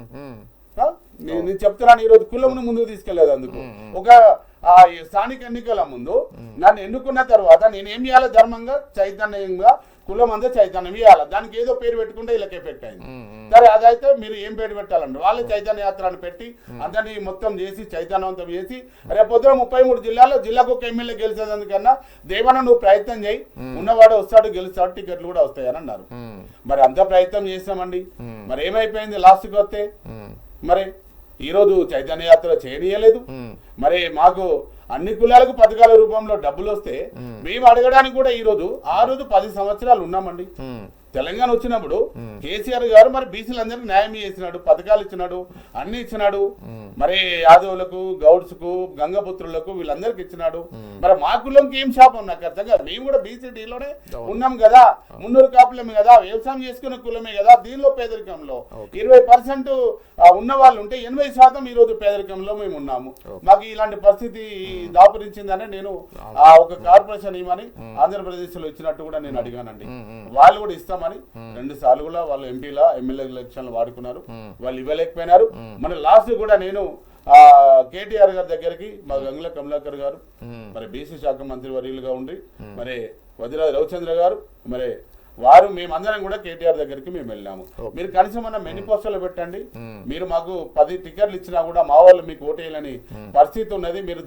నేను నేను చెప్తున్నాను ఈరోజు కులంను ముందుకు తీసుకెళ్ళేదు అందుకు. ఒక ఆ స్థానిక ఎన్నికల ముందు నన్ను ఎన్నుకున్న తర్వాత నేను ఏం చేయాలి? ధర్మంగా చైతన్యంగా కులం అంతా చైతన్యం ఇవ్వాలి. దానికి ఏదో పేరు పెట్టుకుంటే వీళ్ళకి ఎఫెక్ట్ అయింది. సరే అదైతే మీరు ఏం పేరు పెట్టాలండి? వాళ్ళే చైతన్య యాత్రను పెట్టి అందరినీ మొత్తం చేసి చైతన్యవంతం చేసి రేపు పొద్దున ముప్పై మూడు జిల్లాలో జిల్లాకు ఒక ఎమ్మెల్యే గెలిచేదానికన్నా దేవన్న నువ్వు ప్రయత్నం చేయి. ఉన్నవాడు వస్తాడు గెలుస్తాడు టికెట్లు కూడా వస్తాయని అన్నారు. మరి అంత ప్రయత్నం చేసామండి మరి ఏమైపోయింది? లాస్ట్కి వస్తే? మరి ఈరోజు చైతన్య యాత్ర చేయనీయలేదు. మరి మాకు అన్ని కులాలకు పథకాల రూపంలో డబ్బులు వస్తే మేము. అడగడానికి కూడా ఈ రోజు ఆ రోజు పది సంవత్సరాలు ఉన్నామండి. తెలంగాణ వచ్చినప్పుడు కేసీఆర్ గారు మరి బీసీలందరికీ న్యాయం చేసినాడు పథకాలు ఇచ్చినాడు అన్ని ఇచ్చినాడు. మరి యాదవులకు గౌడ్స్కు గంగపుత్రులకు వీళ్ళందరికి ఇచ్చినాడు. మరి మా కులంకి ఏం శాపం? నాకు అర్థం కాదు. మేము కూడా బీసీడీలోనే ఉన్నాం కదా. మున్నూరు కాపులమే కదా. వ్యవసాయం చేసుకునే కులమే కదా. దీనిలో పేదరికంలో ఇరవై పర్సెంంట్ ఉన్న వాళ్ళు ఉంటే ఎనభై శాతం ఈ రోజు పేదరికంలో మేము ఉన్నాము. మాకు ఇలాంటి పరిస్థితి దాపురించిందని నేను ఆ ఒక కార్పొరేషన్ ఇవ్వమని ఆంధ్రప్రదేశ్లో ఇచ్చినట్టు కూడా నేను అడిగానండి. వాళ్ళు కూడా ఇస్తామని రెండు సార్లు కూడా వాళ్ళు ఎంపీల ఎమ్మెల్యే ఎలక్షన్లు వాడుకున్నారు. వాళ్ళు ఇవ్వలేకపోయినారు. మన లాస్ట్ కూడా నేను ఆ కేటీఆర్ గారి దగ్గరికి మా గంగుల కమలాకర్ గారు మరి బీసీ శాఖ మంత్రి వర్యులుగా ఉండి మరి వదిరాజు రవిచంద్ర గారు మరి వారు మేమందరం కూడా కేటీఆర్ దగ్గరికి మేము వెళ్ళాము. మీరు కనీసం మన మేనిఫెస్టోలో పెట్టండి. మీరు మాకు పది టికెట్లు ఇచ్చినా కూడా మా వాళ్ళు మీకు ఓటేయాలని పరిస్థితి ఉన్నది. మీరు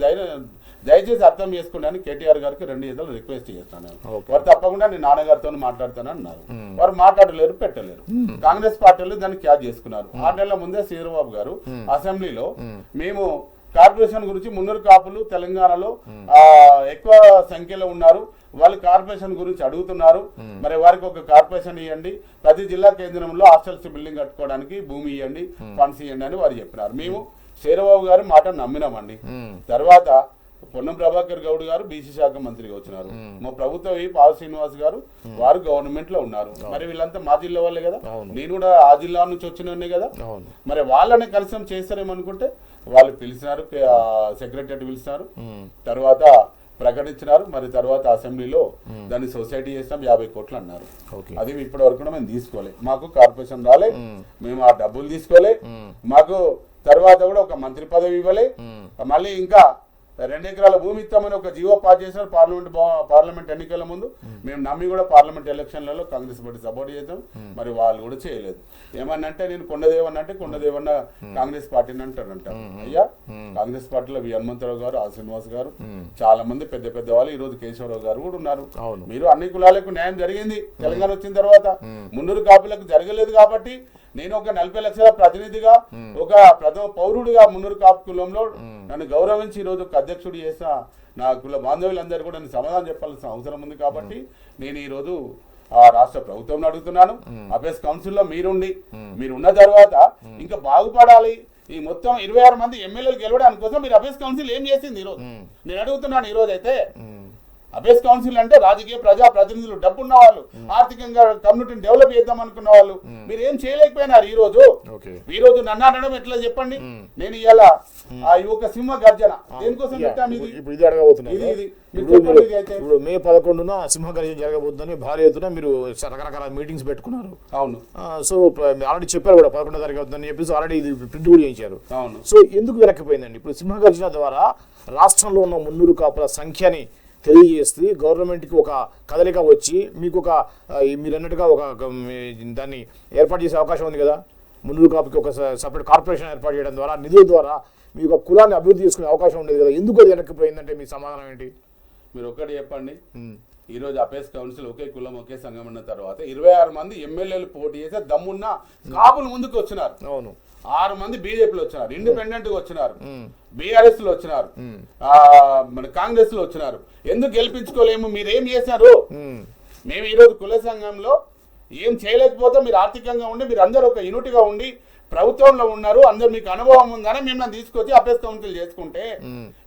దయచేసి అర్థం చేసుకోండి కేటీఆర్ గారికి రెండు ఇతరులు రిక్వెస్ట్ చేస్తాను. వారు తప్పకుండా నేను నాన్నగారితో మాట్లాడతాను అన్నారు. వారు మాట్లాడలేరు పెట్టలేరు. కాంగ్రెస్ పార్టీలు దాన్ని క్యాచ్ చేసుకున్నారు. ఆరు నెలల ముందే శ్రీరాబాబు గారు అసెంబ్లీలో మేము. కార్పొరేషన్ గురించి మున్నూరు కాపులు తెలంగాణలో ఎక్కువ సంఖ్యలో ఉన్నారు. వాళ్ళు కార్పొరేషన్ గురించి అడుగుతున్నారు. మరి వారికి ఒక కార్పొరేషన్ ఇవ్వండి ప్రతి జిల్లా కేంద్రంలో హాస్టల్స్ బిల్డింగ్ కట్టుకోవడానికి భూమి ఇవ్వండి ఫండ్స్ ఇవ్వండి అని వారు చెప్పినారు. మేము శ్రీరాబాబు గారి మాట నమ్మినామండి. తర్వాత పొన్నం ప్రభాకర్ గౌడ్ గారు బీసీ శాఖ మంత్రిగా వచ్చినారు. మా ప్రభుత్వం ఈ పాల్ శ్రీనివాస్ గారు వారు గవర్నమెంట్లో ఉన్నారు మరి వీళ్ళంతా మా జిల్లా వాళ్ళే కదా. నేను కూడా ఆ జిల్లా నుంచి వచ్చిన కదా. మరి వాళ్ళని కలిసి చేస్తారేమనుకుంటే వాళ్ళు పిలిచినారు సెక్రటరీ పిలిచినారు. తర్వాత ప్రకటించినారు. మరి తర్వాత అసెంబ్లీలో దాన్ని సొసైటీ చేసినాం యాభై కోట్లు అన్నారు. ఓకే. అది ఇప్పటి వరకు మేము తీసుకోలే. మాకు కార్పొరేషన్ రాలే. మేము. ఆ డబ్బులు తీసుకోలే. మాకు తర్వాత కూడా ఒక మంత్రి పదవి ఇవ్వలే. మళ్ళీ ఇంకా రెండు ఎకరాల భూమి ఇస్తామని ఒక జీవో పాస్ చేశారు పార్లమెంట్ పార్లమెంట్ ఎన్నికల ముందు మేము నమ్మి కూడా పార్లమెంట్ ఎలక్షన్లలో కాంగ్రెస్ పార్టీ సపోర్ట్ చేద్దాం. మరి వాళ్ళు కూడా చేయలేదు. ఏమన్నంటే నేను కొండదేవన్ అంటే కొండదేవన్న కాంగ్రెస్ పార్టీని అంటాడంట అయ్యా కాంగ్రెస్ పార్టీలో వి హనుమంతరావు గారు ఆ శ్రీనివాస్ గారు చాలా మంది పెద్ద పెద్ద వాళ్ళు ఈ రోజు కేశవరావు గారు కూడా ఉన్నారు. మీరు అన్ని కులాలకు న్యాయం జరిగింది. తెలంగాణ వచ్చిన తర్వాత మున్నూరు కాపులకు జరగలేదు కాబట్టి నేను ఒక నలభై లక్షల ప్రతినిధిగా ఒక ప్రథమ పౌరుడిగా మున్నూరు కాపు కులంలో నన్ను గౌరవించి ఈ రోజు ఒక అధ్యక్షుడు చేసిన నా కుల బాంధవులందరూ కూడా నేను సమాధానం చెప్పాల్సిన అవసరం ఉంది కాబట్టి నేను ఈ రోజు ఆ రాష్ట్ర ప్రభుత్వం అడుగుతున్నాను. అభ్యస్ కౌన్సిల్లో మీరుండి మీరు ఉన్న తర్వాత ఇంకా బాగుపడాలి. ఈ మొత్తం ఇరవై ఆరు మంది ఎమ్మెల్యేలు గెలవడానికి కోసం మీరు అభ్యస్ కౌన్సిల్ ఏం చేసింది ఈరోజు నేను అడుగుతున్నాను ఈ రోజు అయితే అబేస్ కౌన్సిల్ అంటే రాజకీయ ప్రజా ప్రతినిధులు డబ్బున్న వాళ్ళు ఆర్థికంగా కమ్యూనిటీని డెవలప్ చేద్దాం అనుకున్న వాళ్ళు. మీరు ఏం చేయలేకపోయినారు ఈ రోజు ఈ రోజు నన్ను అనడం ఎట్లా చెప్పండి? నేను ఇవాళ ఆ ఒక సింహ గర్జన. దేనికోసం ఇది? ఇప్పుడు ఇది అడగబోతున్నాను. ఇది ఇప్పుడు మే పదకొండున సింహగర్జన జరగబోతుందని భారీ ఎత్తున మీరు రకరకాల మీటింగ్స్ పెట్టుకున్నారు. అవును. సో ఆల్రెడీ చెప్పారు కూడా పదకొండో తారీఖు అవుతుందని చెప్పేసి ఆల్రెడీ ఇది ప్రింట్ కూడా చేయించారు. అవును. సో ఎందుకు వెనక్కిపోయిందండి ఇప్పుడు సింహగర్జన ద్వారా రాష్ట్రంలో ఉన్న మున్నూరు కాపుల సంఖ్యని తెలియజేస్తూ గవర్నమెంట్కి ఒక కదలిక వచ్చి మీకు ఒక మీరు అన్నట్టుగా ఒక మీ- దాన్ని ఏర్పాటు చేసే అవకాశం ఉంది కదా? మున్నూరు కాపుకి ఒక సపరేట్ కార్పొరేషన్ ఏర్పాటు చేయడం ద్వారా నిధుల ద్వారా మీకు ఒక కులాన్ని అభివృద్ధి చేసుకునే అవకాశం ఉండేది కదా? ఎందుకు అది వెనక్కిపోయిందంటే మీ సమాధానం ఏంటి? మీరు ఒకటి చెప్పండి. ఉమ్, ఈ రోజు అపేస్ కౌన్సిల్ ఒకే కులం ఒకే సంఘం అన్న తర్వాత ఇరవై ఆరు మంది ఎమ్మెల్యేలు పోటీ చేస్తే దమ్మున్న కాపులు ముందుకు వచ్చినారు అవును. ఆరు మంది బీజేపీలో వచ్చినారు. ఇండిపెండెంట్గా వచ్చినారు. బీఆర్ఎస్లో వచ్చినారు. ఆ, మన కాంగ్రెస్లో వచ్చినారు. ఎందుకు గెలిపించుకోలేము? మీరు ఏం చేశారు? ఉమ్, మేము ఈరోజు కుల సంఘంలో ఏం చేయలేకపోతే మీరు ఆర్థికంగా ఉండి మీరు అందరూ ఒక యూనిట్గా ఉండి ప్రభుత్వంలో ఉన్నారు. అందరు మీకు అనుభవం ఉందని మిమ్మల్ని తీసుకొచ్చి అపేస్ కౌన్సిల్ చేసుకుంటే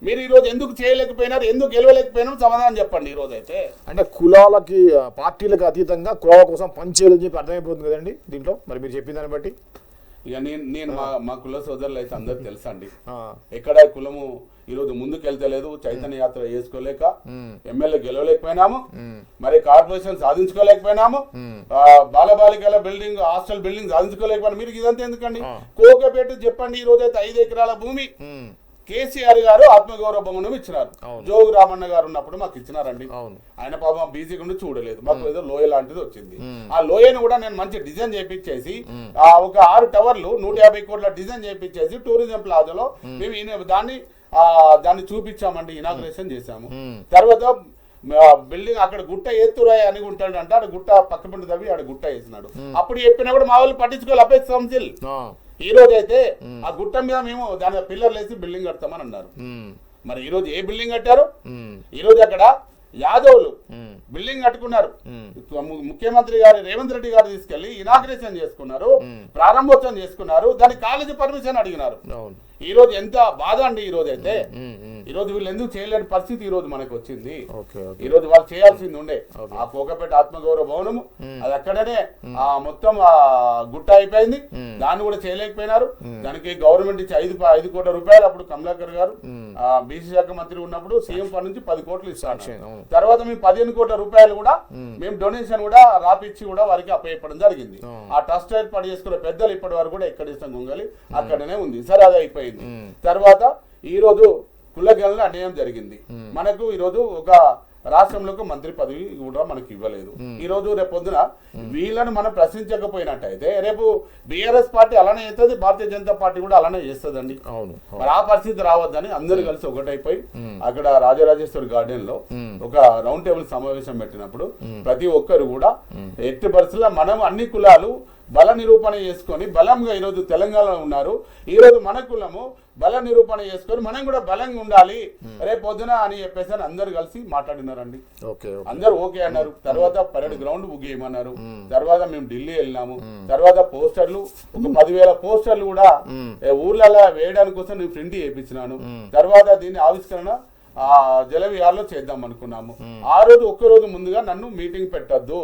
మీరు ఈ రోజు ఎందుకు చేయలేకపోయినారు? ఎందుకు గెలవలేకపోయినారు? సమాధానం చెప్పండి ఈ రోజు అయితే. అంటే కులాలకి పార్టీలకు అతీతంగా కులాల కోసం పనిచేయాలని చెప్పి అర్థమైపోతుంది కదండి దీంట్లో. మరి మీరు చెప్పిన దాన్ని బట్టి. ఇక నేను నేను మా మా కుల సోదరులు అయితే అందరికి తెలుసండి. ఎక్కడ కులము ఈ రోజు ముందుకు వెళ్తలేదు చైతన్య యాత్ర చేసుకోలేక ఎమ్మెల్యే గెలవలేకపోయినాము. మరి కార్పొరేషన్ సాధించుకోలేకపోయినాము. బాలబాలికల బిల్డింగ్ హాస్టల్ బిల్డింగ్ సాధించుకోలేకపోయినా మీరు ఇదంతా ఎందుకండి? కోకపేట చెప్పండి ఈ రోజు అయితే ఐదు ఎకరాల భూమి. కేసీఆర్ గారు ఆత్మగౌరవ భవనం ఇచ్చినారు. జోగు రామన్న గారు ఉన్నప్పుడు మాకు ఇచ్చినారండి. ఆయన పాపం బీసీ గుండి చూడలేదు. మాకు ఏదో లోయ లాంటిది వచ్చింది. ఆ లోయను కూడా నేను మంచి డిజైన్ చేయించేసి ఆ ఒక ఆరు టవర్లు నూట యాభై కోట్ల డిజైన్ చేయించేసి టూరిజం ప్లాజాలో మేము దాన్ని ఆ దాన్ని చూపించామండి ఇనాగ్రేషన్ చేశాము. తర్వాత బిల్డింగ్ అక్కడ గుట్ట ఎత్తురాయి అని ఉంటాడు అంటే ఆడ గుట్ట పక్క పంట తవ్వి ఆడ గుట్ట వేసినాడు. అప్పుడు చెప్పినా కూడా మా వాళ్ళు పట్టించుకోవాలి అపేక్ష కౌన్సిల్ ఆ, ఈ రోజు అయితే ఆ గుట్ట మీద మేము దాని పిల్లర్లు వేసి బిల్డింగ్ కడతామని అన్నారు. మరి ఈ రోజు ఏ బిల్డింగ్ కట్టారు? ఈ రోజు అక్కడ యాదవులు బిల్డింగ్ కట్టుకున్నారు. ముఖ్యమంత్రి గారు రేవంత్ రెడ్డి గారు తీసుకెళ్ళి ఇనాగ్రేషన్ చేసుకున్నారు ప్రారంభోత్సవం చేసుకున్నారు దానికి కాలేజీ పర్మిషన్ అడిగినారు. ఈ రోజు ఎంత బాధ అండి ఈ రోజు అయితే. ఉమ్, ఉమ్, ఈ రోజు వీళ్ళు ఎందుకు చేయలేని పరిస్థితి ఈ రోజు మనకు వచ్చింది. ఈ రోజు వాళ్ళు చేయాల్సింది ఉండే. ఆ కోకపేట ఆత్మగౌరవ భవనము అది అక్కడనే ఆ మొత్తం ఆ గుట్ట అయిపోయింది. దాన్ని కూడా చేయలేకపోయినారు. దానికి గవర్నమెంట్ ఇచ్చి ఐదు ఐదు కోట్ల రూపాయలు అప్పుడు కమలాకర్ గారు ఆ బీసీ శాఖ మంత్రి ఉన్నప్పుడు సీఎం ఫండ్ నుంచి పది కోట్లు ఇస్తాను అవును. తర్వాత మేము పదిహేను కోట్ల రూపాయలు కూడా మేము. డొనేషన్ కూడా రాపిచ్చి కూడా వారికి అప్పయ్యప్పడం జరిగింది. ఆ ట్రస్ట్ ఏర్పాటు చేసుకున్న పెద్దలు ఇప్పటి వరకు కూడా ఎక్కడ ఇస్తాం గొంగలి అక్కడనే ఉంది. సరే అది అయిపోయింది. తర్వాత ఈ రోజు కులగణన అన్యాయం జరిగింది. మనకు ఈ రోజు ఒక రాష్ట్రంలోకి మంత్రి పదవి కూడా మనకి ఇవ్వలేదు. ఈ రోజు రేపు పొద్దున వీళ్ళని మనం ప్రశ్నించకపోయినట్టయితే రేపు బీఆర్ఎస్ పార్టీ అలానే అవుతుంది భారతీయ జనతా పార్టీ కూడా అలానే చేస్తుందండి. అవును మరి ఆ పరిస్థితి రావద్దని అందరూ కలిసి ఒకటైపోయి అక్కడ రాజరాజేశ్వరి గార్డెన్లో ఒక రౌండ్ టేబుల్ సమావేశం పెట్టినప్పుడు ప్రతి ఒక్కరు కూడా ఎట్టి పరిస్థితుల్లో మనం అన్ని కులాలు బల నిరూపణ చేసుకొని బలంగా ఈరోజు తెలంగాణలో ఉన్నారు. ఈ రోజు మన కులము బల నిరూపణ చేసుకొని మనం కూడా బలంగా ఉండాలి. రేపు పొద్దున అని చెప్పేసి అని అందరు కలిసి మాట్లాడినారండి. అందరు ఓకే అన్నారు. తర్వాత పరేడ్ గ్రౌండ్ బుక్ చేయమన్నారు. తర్వాత మేము ఢిల్లీ వెళ్ళినాము. తర్వాత పోస్టర్లు ఒక పదివేల పోస్టర్లు కూడా ఊర్లలో వేయడానికి కోసం నేను ప్రింట్ చేయించినాను. తర్వాత దీని ఆవిష్కరణ ఆ జలవిహార్లో చేద్దాం అనుకున్నాము. ఆ రోజు ఒక్క రోజు ముందుగా నన్ను మీటింగ్ పెట్టద్దు.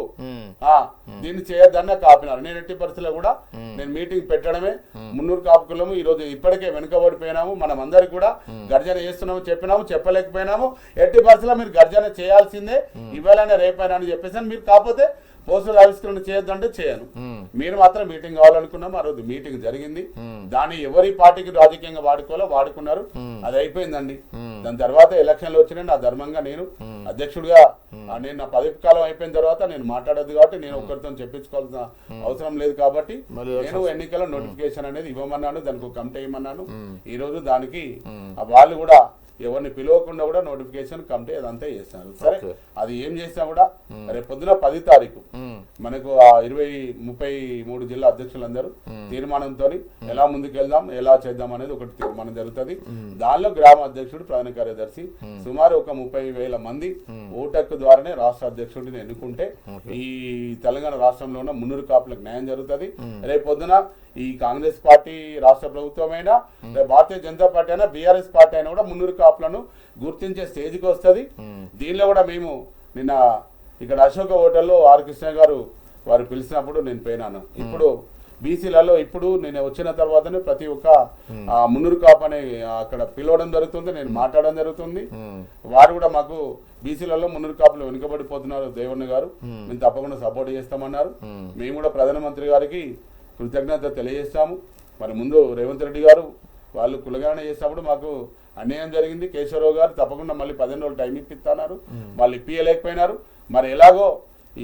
ఆ దీన్ని చేయొద్దన్న కాపినారు. నేను ఎట్టి పరిస్థితుల్లో కూడా నేను మీటింగ్ పెట్టడమే. మున్నూరు కాపుకులము. ఈ రోజు ఇప్పటికే వెనుకబడిపోయినాము. మనం అందరికి కూడా గర్జన చేస్తున్నాము చెప్పినాము చెప్పలేకపోయినాము. ఎట్టి పరిస్థితుల్లో మీరు గర్జన చేయాల్సిందే. ఇవ్వాలనే రేపైనా అని చెప్పేసి మీరు కాకపోతే పోస్టుల ఆవిష్కరణ చేయొద్దంటే చేయను. మీరు మాత్రం మీటింగ్ కావాలనుకున్నాం ఆ రోజు మీటింగ్ జరిగింది. దాన్ని ఎవరి పార్టీకి రాజకీయంగా వాడుకోవాలో వాడుకున్నారు. అది అయిపోయిందండి. దాని తర్వాత ఎలక్షన్లు వచ్చినాయి నా ధర్మంగా నేను అధ్యక్షుడిగా నేను నా పదవి కాలం అయిపోయిన తర్వాత నేను మాట్లాడదు కాబట్టి నేను ఒక్కరితో చెప్పించుకోవాల్సిన అవసరం లేదు కాబట్టి నేను ఎన్నికల నోటిఫికేషన్ అనేది ఇవ్వమన్నాను దానికి ఒక కమిటీ ఇవ్వమన్నాను ఈ రోజు దానికి వాళ్ళు కూడా ఎవరిని పిలవకుండా కూడా నోటిఫికేషన్ కమిటీ అదంతా చేస్తున్నారు సరే. అది ఏం చేసినా కూడా రేపు పొద్దున పది తారీఖు మనకు ఆ ఇరవై ముప్పై మూడు జిల్లా అధ్యక్షులందరూ తీర్మానంతో ఎలా ముందుకెళ్దాం ఎలా చేద్దాం అనేది ఒకటి తీర్మానం జరుగుతుంది. దానిలో గ్రామ అధ్యక్షుడు ప్రధాన కార్యదర్శి సుమారు ఒక ముప్పై వేల మంది ఓటక్ ద్వారానే రాష్ట్ర అధ్యక్షుడిని ఎన్నుకుంటే ఈ తెలంగాణ రాష్ట్రంలో ఉన్న మున్నూరు కాపులకు న్యాయం జరుగుతుంది. రేపు పొద్దున ఈ కాంగ్రెస్ పార్టీ రాష్ట్ర ప్రభుత్వమైనా రేపు భారతీయ జనతా పార్టీ అయినా బీఆర్ఎస్ పార్టీ అయినా కూడా మున్నూరు కాపులను గుర్తించే స్టేజ్కి వస్తుంది. దీనిలో కూడా మేము నిన్న ఇక్కడ అశోక హోటల్లో ఆర్ కృష్ణ గారు వారు పిలిచినప్పుడు నేను పోయినాను. ఇప్పుడు బీసీలలో ఇప్పుడు నేను వచ్చిన తర్వాతనే ప్రతి ఒక్క మున్నూరు కాపు అనే అక్కడ పిలవడం జరుగుతుంది నేను మాట్లాడడం జరుగుతుంది. వారు కూడా మాకు బీసీలలో మున్నూరు కాపులు వెనుకబడిపోతున్నారు దేవన్న గారు. మేము తప్పకుండా సపోర్ట్ చేస్తామన్నారు. మేము కూడా ప్రధానమంత్రి గారికి కృతజ్ఞత తెలియజేస్తాము. మరి ముందు రేవంత్ రెడ్డి గారు వాళ్ళు కులగణన చేసినప్పుడు మాకు అన్యాయం జరిగింది. కేశవరావు గారు తప్పకుండా మళ్ళీ పదిహేను రోజులు టైం ఇప్పిస్తున్నారు వాళ్ళు ఇప్పియలేకపోయినారు మరి ఎలాగో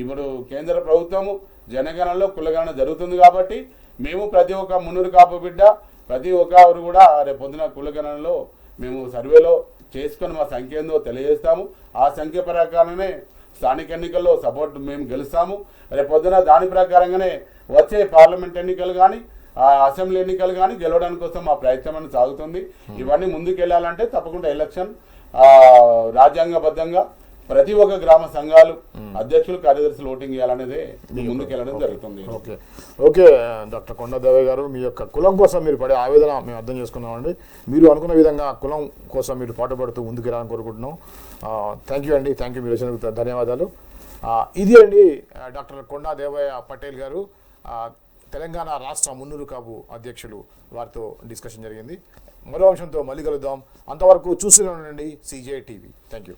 ఇప్పుడు కేంద్ర ప్రభుత్వము జనగణనలో కులగణన జరుగుతుంది కాబట్టి మేము ప్రతి ఒక్క మున్నూరు కాపు బిడ్డ ప్రతి ఒక్కరు కూడా రేపు పొద్దున కులగణనలో మేము సర్వేలో చేసుకొని మా సంఖ్య ఏందో తెలియజేస్తాము. ఆ సంఖ్య ప్రకారమే స్థానిక ఎన్నికల్లో సపోర్ట్ మేము గెలుస్తాము. రేపు పొద్దున దాని ప్రకారంగానే వచ్చే పార్లమెంట్ ఎన్నికలు కానీ ఆ అసెంబ్లీ ఎన్నికలు కానీ గెలవడానికి కోసం మా ప్రయత్నం అనేది సాగుతుంది. ఇవన్నీ ముందుకు వెళ్ళాలంటే తప్పకుండా ఎలక్షన్ ఆ, రాజ్యాంగబద్ధంగా ప్రతి ఒక్క గ్రామ సంఘాలు అధ్యక్షులు కార్యదర్శులు ఓటింగ్ చేయాలనేదే ముందుకు వెళ్ళడం జరుగుతుంది. ఓకే ఓకే డాక్టర్ కొండదేవయ్య గారు మీ యొక్క కులం కోసం మీరు పడే ఆవేదన మేము అర్థం చేసుకున్నామండి. మీరు అనుకున్న విధంగా కులం కోసం మీరు పాటుపడుతూ ముందుకు వెళ్ళాలని కోరుకుంటున్నాం. థ్యాంక్ యూ అండి. థ్యాంక్ యూ మీరు వచ్చినందుకు ధన్యవాదాలు. ఇది అండి డాక్టర్ కొండా దేవయ్య పటేల్ గారు తెలంగాణ రాష్ట్ర మున్నూరు కాపు అధ్యక్షులు వారితో డిస్కషన్ జరిగింది. మరో అంశంతో మళ్ళీ కలుద్దాం. అంతవరకు చూస్తూనే ఉండండి సీజే టీవీ. Thank you